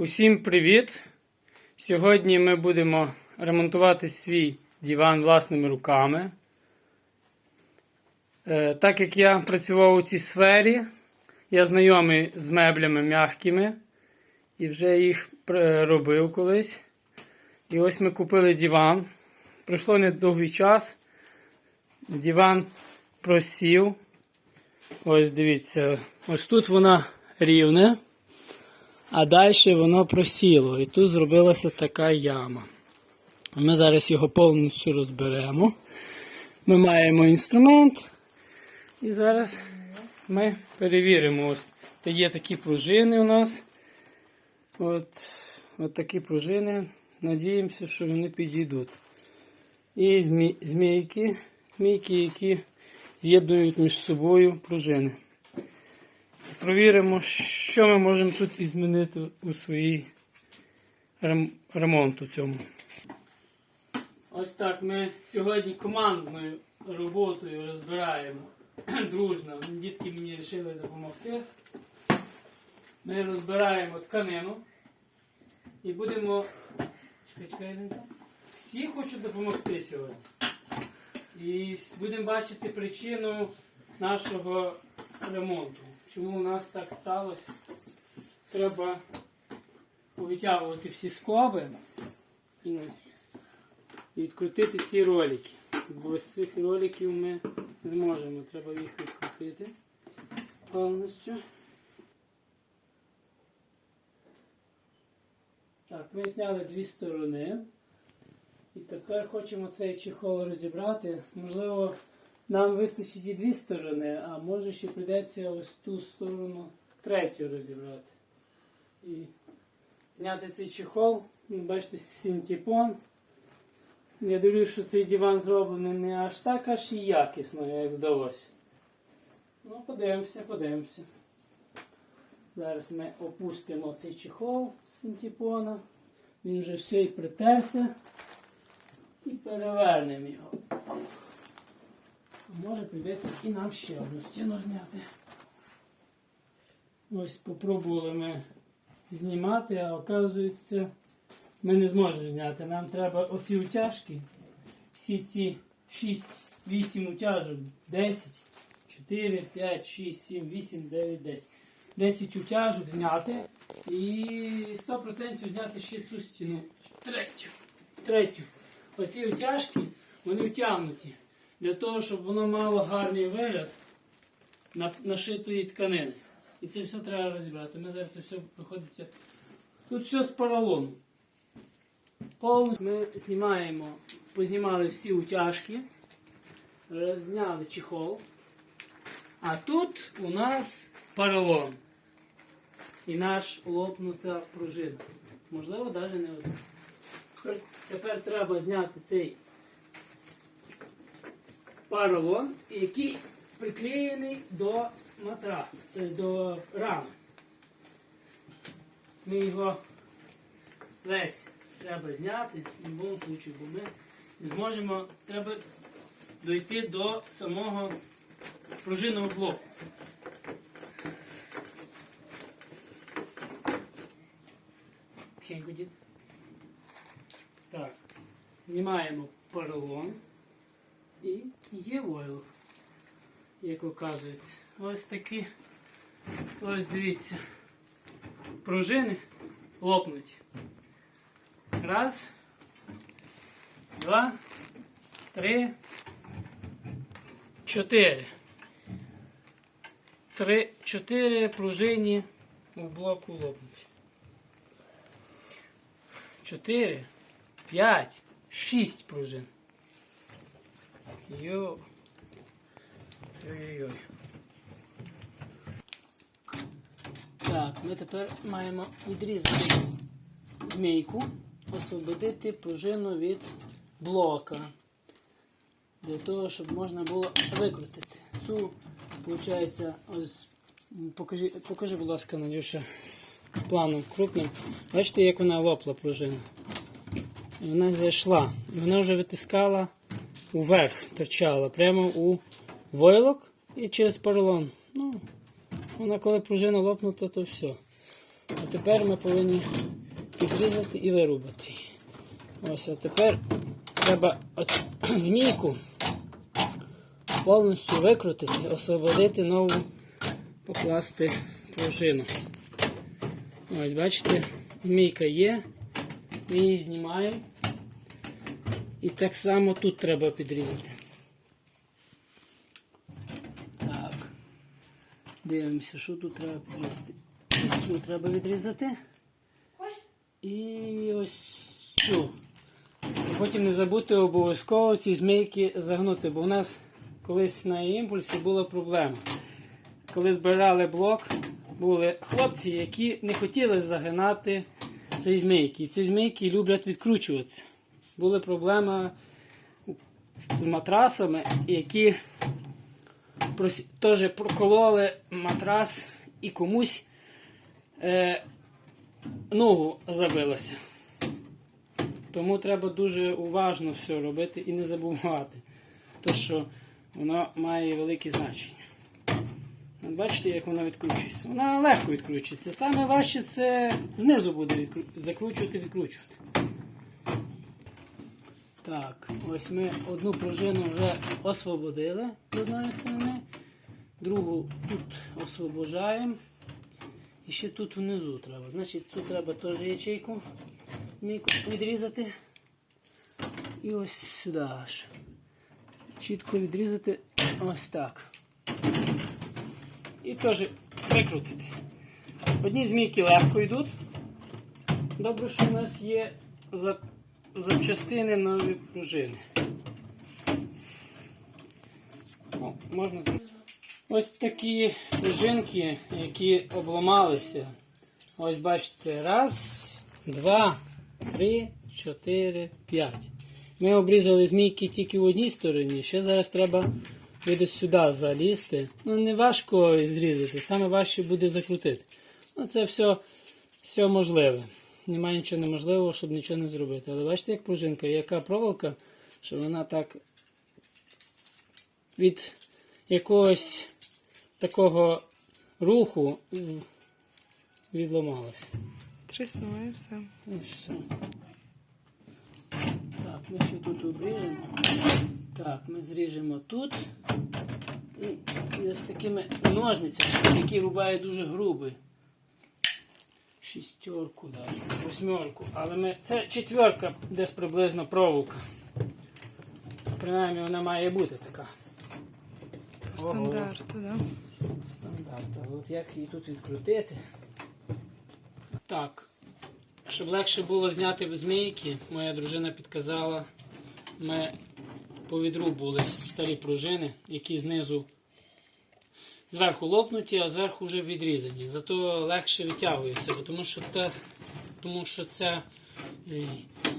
Усім привіт! Сьогодні ми будемо ремонтувати свій диван власними руками. Е, Так як я працював у цій сфері, я знайомий з меблями м'якими і вже їх е, робив колись. І ось ми купили диван. Пройшло недовгий час. Диван просів. Ось дивіться, ось тут вона рівне. А далі воно просіло, і тут зробилася така яма. Ми зараз його повністю розберемо. Ми маємо інструмент, і зараз ми перевіримо. Ось є такі пружини у нас. От, от такі пружини. Надіємося, що вони підійдуть. І змі, змійки, змійки, які з'єднують між собою пружини. Провіримо, що ми можемо тут змінити у своїй рем- ремонту цьому. Ось так ми сьогодні командною роботою розбираємо дружно. Дітки мені вирішили допомогти. Ми розбираємо тканину і будемо. Чекай, чекай. Всі хочуть допомогти сьогодні. І будемо бачити причину нашого ремонту. Чому у нас так сталося? Треба повитягувати всі скоби ну, і відкрутити ці ролики. Бо з цих роликів ми зможемо. Треба їх відкрутити повністю. Так, ми зняли дві сторони. І тепер хочемо цей чехол розібрати. Можливо, нам вистачить і дві сторони, а може ще прийдеться ось ту сторону третю розібрати. І зняти цей чехол. Ну, Бачите, синтепон. Я дивлюсь, що цей диван зроблений не аж так, аж і якісно, як здалося. Ну, подивимося, подивимося. Зараз ми опустимо цей чехол з синтепона. Він вже все і притерся. І перевернемо його. Може прийдеться і нам ще одну стіну зняти. Ось попробували ми знімати, а оказується, ми не зможемо зняти. Нам треба оці утяжки, всі ці 6-8 утяжок, 10, 4, 5, 6, 7, 8, 9, 10. 10 утяжок зняти і 100% зняти ще цю стіну. Третю. Третю. Оці утяжки, вони втягнуті для того, щоб воно мало гарний вигляд на- нашитої тканини. І це все треба розібрати. Ми зараз це все приходиться. Тут все з поролону. Повністю ми знімаємо, познімали всі утяжки, зняли чехол. А тут у нас поролон. І наш лопнута пружина. Можливо, навіть не одна. Тепер треба зняти цей поролон, який приклеєний до матраса, е, до рами. Ми його весь треба зняти в будь-якому випадку, бо ми не зможемо, треба дойти до самого пружинного блоку. Так, знімаємо поролон і є войлок, як оказується. Ось такі, ось дивіться, пружини лопнуть. Раз, два, три, чотири. Три, чотири пружині у блоку лопнуть. Чотири, п'ять, шість пружин. Йо. Ой-ой-ой. Так, ми тепер маємо відрізати змійку, освободити пружину від блока. Для того, щоб можна було викрутити. Цю, виходить, ось покажи, покажи, будь ласка, Надюша, з планом крупним. Бачите, як вона лопла пружина. І вона зайшла. І вона вже витискала уверх, торчала, прямо у войлок і через поролон. Ну, вона коли пружина лопнута, то все. А тепер ми повинні підрізати і вирубати. Ось, а тепер треба змійку повністю викрутити, освободити нову, покласти пружину. Ось, бачите, змійка є, ми її знімаємо. І так само тут треба підрізати. Так. Дивимося, що тут треба підрізати. Цю треба відрізати. І ось цю. Потім не забути обов'язково ці змійки загнути, бо у нас колись на імпульсі була проблема. Коли збирали блок, були хлопці, які не хотіли загинати ці змійки. І ці змійки люблять відкручуватися. Була проблема з матрасами, які теж прокололи матрас і комусь е, ногу забилося. Тому треба дуже уважно все робити і не забувати, то що воно має велике значення. Бачите, як вона відкручується? Вона легко відкручується. Саме важче це знизу буде відкру- закручувати, відкручувати. Так, ось ми одну пружину вже освободили з одної сторони, другу тут освобождаємо. І ще тут внизу треба. Значить, цю треба теж ячейку відрізати. І ось сюди аж. Чітко відрізати ось так. І теж викрутити. Одні змійки легко йдуть. Добре, що у нас є запчастини нові пружини. О, можна. Ось такі пружинки, які обламалися. Ось бачите, раз, два, три, чотири, п'ять. Ми обрізали змійки тільки в одній стороні, ще зараз треба буде сюди залізти. Ну, не важко зрізати, саме важче буде закрутити. Ну, це все, все можливе. Немає нічого неможливого, щоб нічого не зробити. Але бачите, як пружинка, яка проволока, що вона так від якогось такого руху м, відламалася. Тріснуло і все. І все. Так, ми ще тут обріжемо. Так, ми зріжемо тут. І, і ось такими ножницями, які рубають дуже грубий. Шістерку, навіть, восьмерку. Але ми. Це четверка десь приблизно проволока. Принаймні вона має бути така. По стандарту, да? Стандарт. От як її тут відкрутити? Так. Щоб легше було зняти змійки, моя дружина підказала, ми по відру старі пружини, які знизу зверху лопнуті, а зверху вже відрізані. Зато легше витягується, тому що, та, тому що ця е,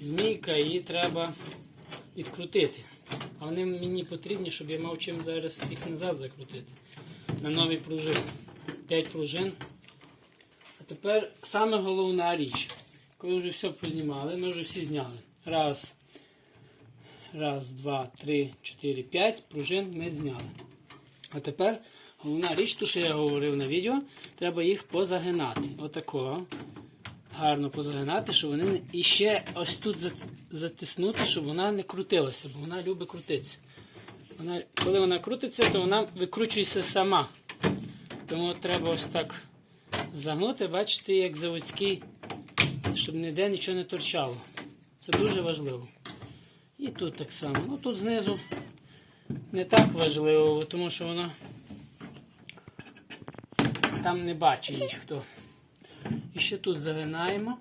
змійка, її треба відкрутити. А вони мені потрібні, щоб я мав чим зараз їх назад закрутити на нові пружини. 5 пружин. А тепер саме головна річ. Коли вже все познімали, ми вже всі зняли. Раз, раз, два, три, чотири, п'ять пружин ми зняли. А тепер головна річ, ту, що я говорив на відео, треба їх позагинати. Отакого. Гарно позагинати, щоб вони і ще ось тут затиснути, щоб вона не крутилася, бо вона любить крутитися. Вона, коли вона крутиться, то вона викручується сама. Тому треба ось так загнути, бачите, як заводський, щоб ніде нічого не торчало. Це дуже важливо. І тут так само. Ну тут знизу не так важливо, тому що воно там не бачить ніхто. І ще тут загинаємо.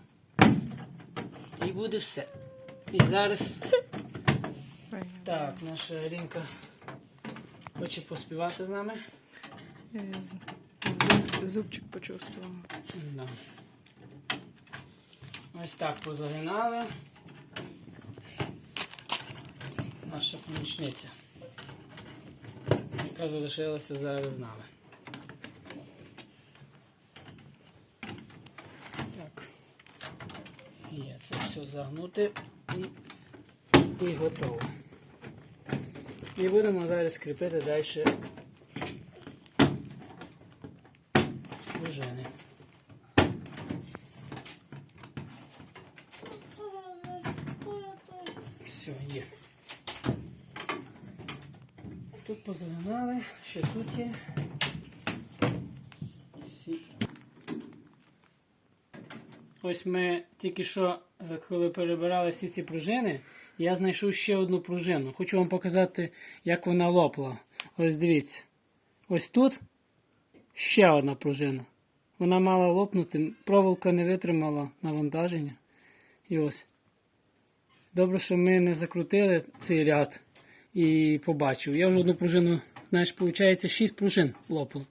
І буде все. І зараз так, наша Рінка хоче поспівати з нами. Я зуб- зубчик почувствувала. Да. Ось так позагинали. Наша помічниця, яка залишилася зараз з нами. це все загнути і і готово. І будемо зараз кріпити далі пружини. Все, є. Тут позагинали, ще тут є. Ось ми тільки що коли перебирали всі ці пружини, я знайшов ще одну пружину. Хочу вам показати, як вона лопла. Ось дивіться. Ось тут ще одна пружина. Вона мала лопнути, проволока не витримала навантаження. І ось. Добре, що ми не закрутили цей ряд і побачив. Я вже одну пружину, знаєш, виходить, 6 пружин лопло.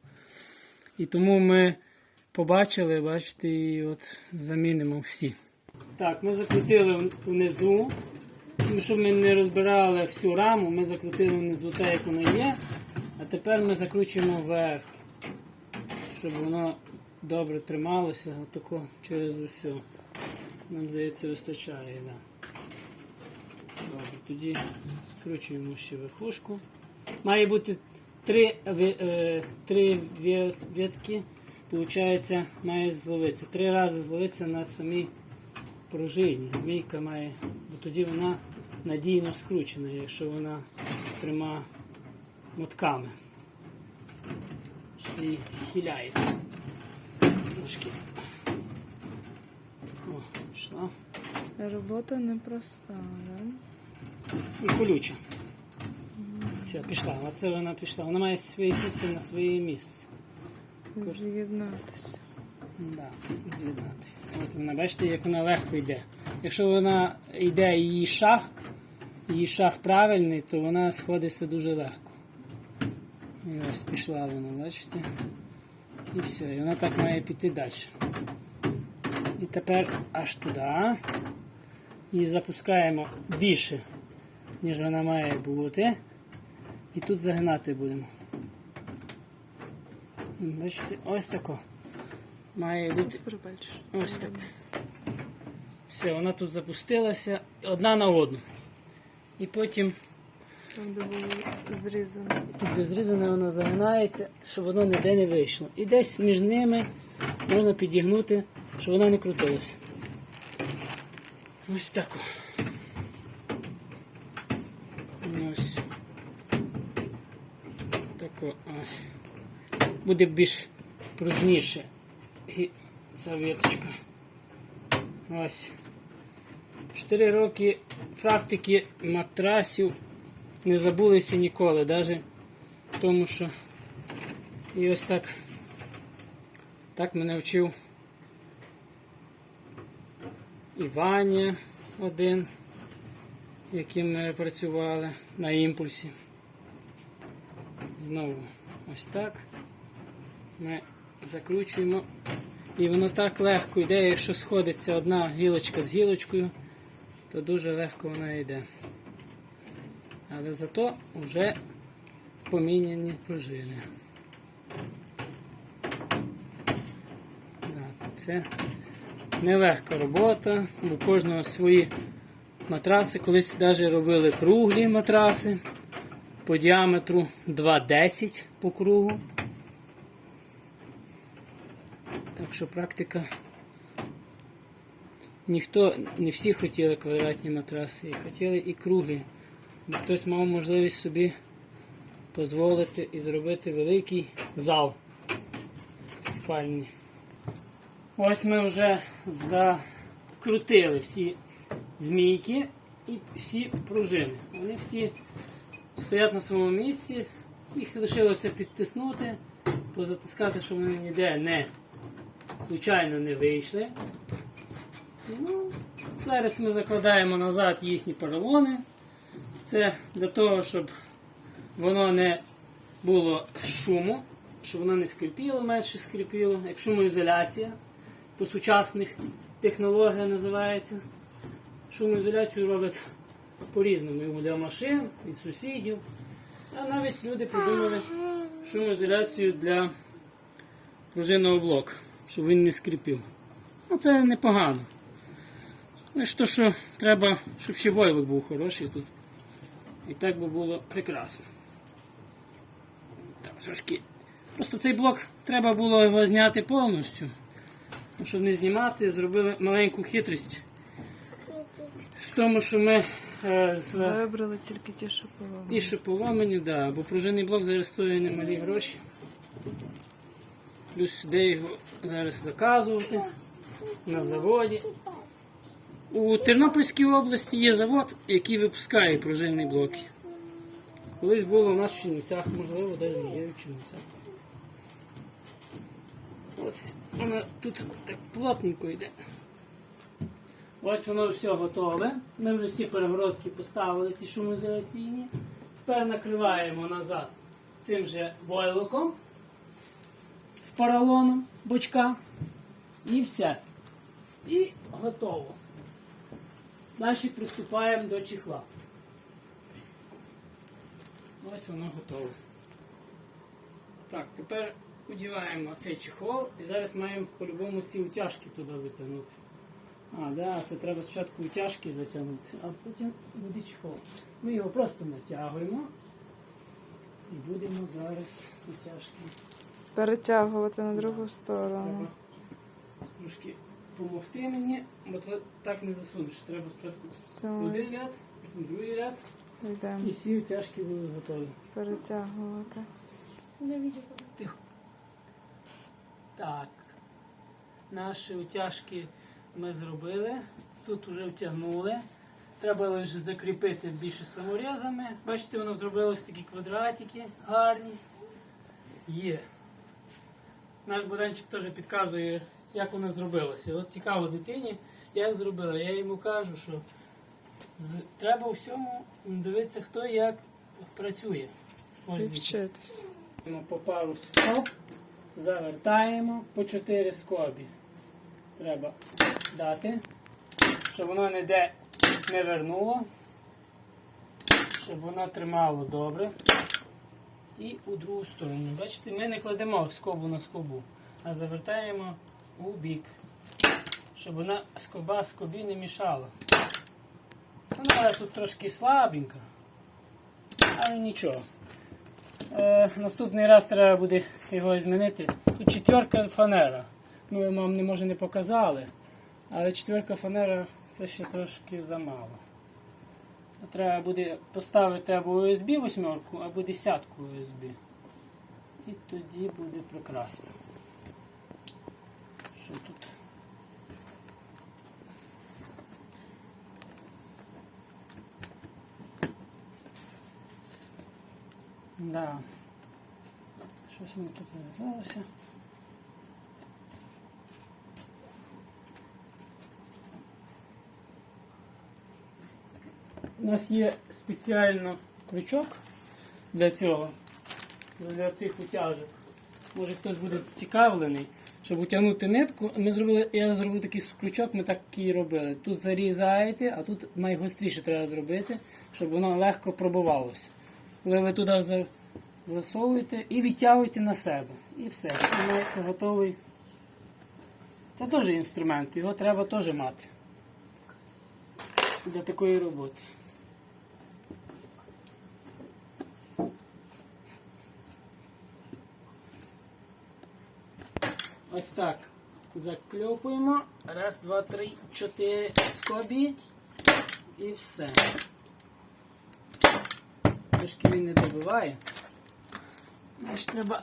І тому ми побачили, бачите, і от замінимо всі. Так, ми закрутили внизу. Тому що ми не розбирали всю раму, ми закрутили внизу те, як воно є. А тепер ми закручуємо вверх, щоб воно добре трималося, отако через усе. Нам здається, вистачає. Да. Добре, тоді скручуємо ще верхушку. Має бути три, е, три ветки, Получається, має зловитися. Три рази зловитися на самій пружині. Змійка має, бо тоді вона надійно скручена, якщо вона трьома мотками. Й хиляє. Трошки. О, пішла. Робота непроста, да? І колюча. Все, пішла. Оце вона пішла. Вона має своє сісти на своє місце. З'єднатися. Да, з'єднатися. От вона, бачите, як вона легко йде. Якщо вона йде її шаг, її шаг правильний, то вона сходиться дуже легко. І ось пішла вона, бачите? І все, і вона так має піти далі. І тепер аж туди. І запускаємо більше, ніж вона має бути. І тут загинати будемо. Бачите, ось тако. Має бути ось так. Все, вона тут запустилася одна на одну. І потім Там, де було зрізано. тут, де зрізане, вона загинається, щоб воно ніде не вийшло. І десь між ними можна підігнути, щоб вона не крутилася. Ось так. Ось. Так ось. Буде більш пружніше. І ця віточка. Ось. Чотири роки практики матрасів не забулися ніколи, навіть тому, що і ось так. Так мене вчив і Ваня один, яким ми працювали на імпульсі. Знову ось так. Ми закручуємо. І воно так легко йде, якщо сходиться одна гілочка з гілочкою, то дуже легко вона йде. Але зато вже поміняні пружини. Це нелегка робота, бо кожного свої матраси. Колись навіть робили круглі матраси по діаметру 2,10 по кругу. Так що практика. Ніхто, не всі хотіли квадратні матраси, хотіли і круглі. Бо хтось мав можливість собі дозволити і зробити великий зал спальні. Ось ми вже закрутили всі змійки і всі пружини. Вони всі стоять на своєму місці. Їх лишилося підтиснути, позатискати, щоб вони ніде не случайно не вийшли. Ну, зараз ми закладаємо назад їхні поролони. Це для того, щоб воно не було шуму, щоб воно не скрипіло, менше скрипіло, як шумоізоляція по сучасних технологіях називається. Шумоізоляцію роблять по-різному і для машин, від сусідів. А навіть люди придумали шумоізоляцію для пружинного блоку, щоб він не скрипів. Ну це непогано. Лише то, що треба, щоб ще войлок був хороший тут. І так би було прекрасно. Так, трошки. Просто цей блок треба було його зняти повністю. Ну, Щоб не знімати, зробили маленьку хитрість. В тому, що ми е, з Вибрали тільки ті, що поломані. ті, що поламані, да, бо пружинний блок зараз стоїть немалі гроші. Плюс де його зараз заказувати на заводі. У Тернопільській області є завод, який випускає пружинні блоки. Колись було у нас в Чернівцях, можливо, навіть є в Чернівцях. Ось воно тут так плотненько йде. Ось воно все готове. Ми вже всі перегородки поставили, ці шумоізоляційні. Тепер накриваємо назад цим же бойлоком поролоном бочка. І все. І готово. Далі приступаємо до чехла. Ось воно готове. Так, тепер одіваємо цей чехол і зараз маємо по-любому ці утяжки туди затягнути. А, да, це треба спочатку утяжки затягнути, а потім буде чехол. Ми його просто натягуємо і будемо зараз утяжки. Перетягувати на другу Треба сторону. трошки допомогти мені, бо то так не засунеш. Треба спочатку один ряд, потім другий ряд, йдемо. і всі утяжки будуть готові. Перетягувати. Тихо. Так. Наші утяжки ми зробили. Тут вже втягнули. Треба лише закріпити більше саморізами. Бачите, воно зробилось такі квадратики гарні. Є. Наш буданчик теж підказує, як воно зробилося. От цікаво дитині, як зробила. Я йому кажу, що з... треба у всьому дивитися, хто як працює. Ось. По пару скоб завертаємо по 4 скобі. Треба дати, щоб воно ніде не вернуло, щоб воно тримало добре. І у другу сторону. Бачите, ми не кладемо скобу на скобу, а завертаємо у бік, щоб вона скоба скобі не мішала. Вона тут трошки слабенька, але нічого. Е, наступний раз треба буде його змінити. Тут четверка фанера. Ми вам не може не показали, але четверка фанера це ще трошки замало. Треба буде поставити або USB восьмерку, або десятку USB. І тоді буде прекрасно. Що тут? Да. Щось воно тут зав'язалося. Нас є спеціально крючок для цього, для цих утяжок. Може хтось буде зацікавлений, щоб утягнути нитку. Ми зробили, я зробив такий крючок, ми так і робили. Тут зарізаєте, а тут найгостріше треба зробити, щоб воно легко пробивалося. Коли ви туди засовуєте і відтягуєте на себе. І все. Маєте готовий. Це теж інструмент, його треба теж мати для такої роботи. Ось так. Закльопуємо. Раз, два, три, чотири скобі. І все. Трошки він не добиває. Значить, треба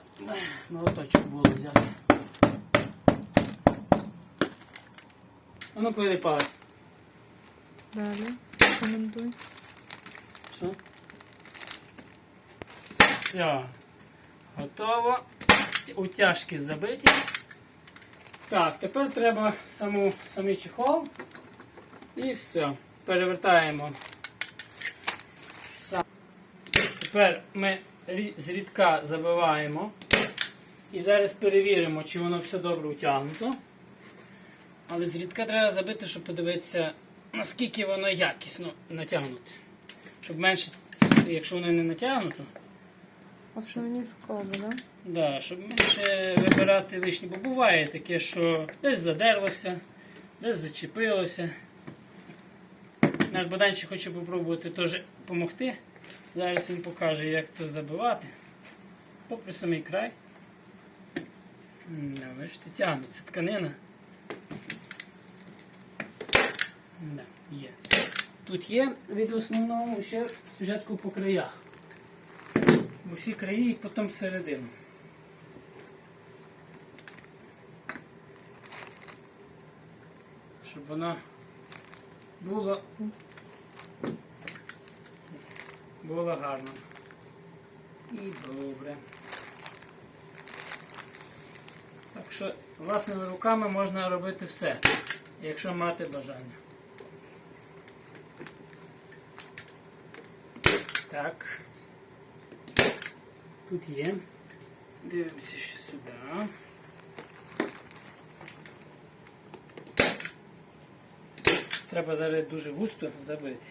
молоточок було взяти. А ну клади палець. Далі. Коментуй. Що? Все. Готово. Утяжки забиті. Так, тепер треба саму, самий чехол. І все. Перевертаємо. Тепер ми рі- з рідка забиваємо. І зараз перевіримо, чи воно все добре утягнуто. Але з рідка треба забити, щоб подивитися, наскільки воно якісно натягнуте. Щоб менше, якщо воно не натягнуто, Основні скоби, да? Да, щоб менше вибирати лишні. Бо буває таке, що десь задерлося, десь зачепилося. Наш Богданчик хоче попробувати теж допомогти. Зараз він покаже, як це забивати. Попри самий край. Да, бачите, тягнеться тканина. Да, є. тут є від основного ще спочатку по краях. Усі краї і потім всередину. Щоб воно було, було гарно. І добре. Так що власними руками можна робити все, якщо мати бажання. Так. Тут є. Дивимося ще сюди. Треба зараз дуже густо забити.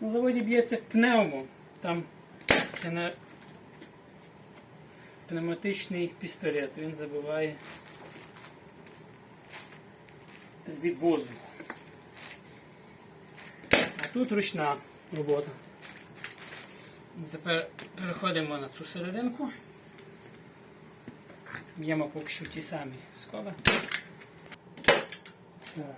На заводі б'ється пневмо. Там пневматичний пістолет. Він забиває з від воздуху. А тут ручна робота. Тепер переходимо на цю серединку. Б'ємо поки що ті самі скоби. Так.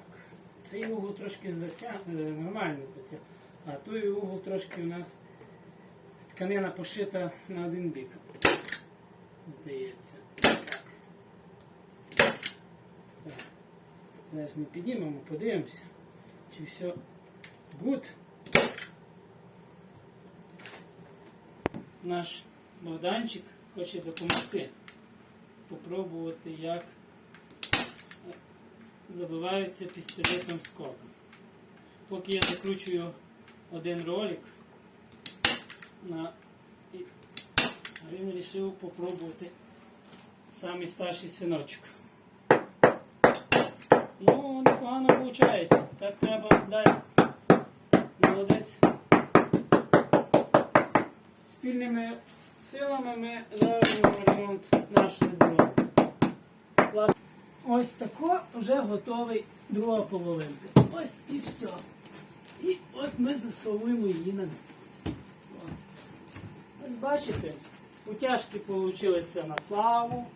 Цей угол трошки затя... е, нормально затя... а той угол трошки у нас тканина пошита на один бік. Здається. Так. Так. Зараз ми підіймемо, подивимося, чи все good. Наш Богданчик хоче допомогти. Попробувати, як забиваються пістолетом скобом. Поки я закручую один ролик, на... він вирішив попробувати самий старший синочок. Ну, непогано виходить. Так треба далі. Молодець. Спільними силами ми зробимо ремонт нашого дзвону. Ось тако вже готовий друга половинка. Ось і все. І от ми засовуємо її на місце. Ось. Ось бачите, утяжки вийшли на славу,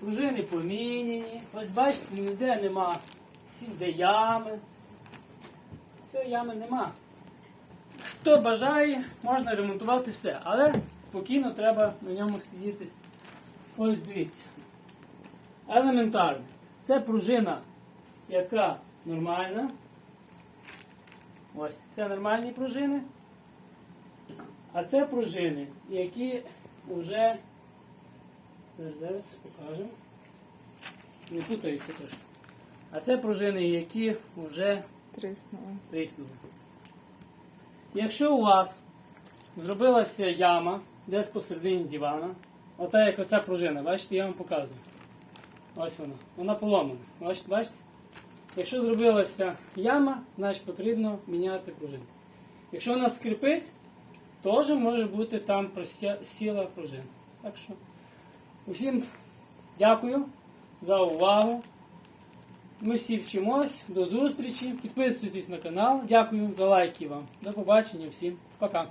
пружини поміняні. Ось бачите, ніде нема всі де ями. Все, ями нема. Хто бажає, можна ремонтувати все, але спокійно треба на ньому сидіти. Ось дивіться. Елементарно. Це пружина, яка нормальна. Ось, це нормальні пружини. А це пружини, які вже зараз, покажемо. Не путаються трошки. А це пружини, які вже тріснули. Якщо у вас зробилася яма десь посередині дивана, ота як оця пружина, бачите, я вам показую. Ось вона. Вона поломана. Бачите, бачите? Якщо зробилася яма, значить потрібно міняти пружину. Якщо вона скрипить, теж може бути там сіла пружина. Так що усім дякую за увагу. Ми всі вчимось. До зустрічі. Підписуйтесь на канал. Дякую за лайки вам. До побачення всім. Пока.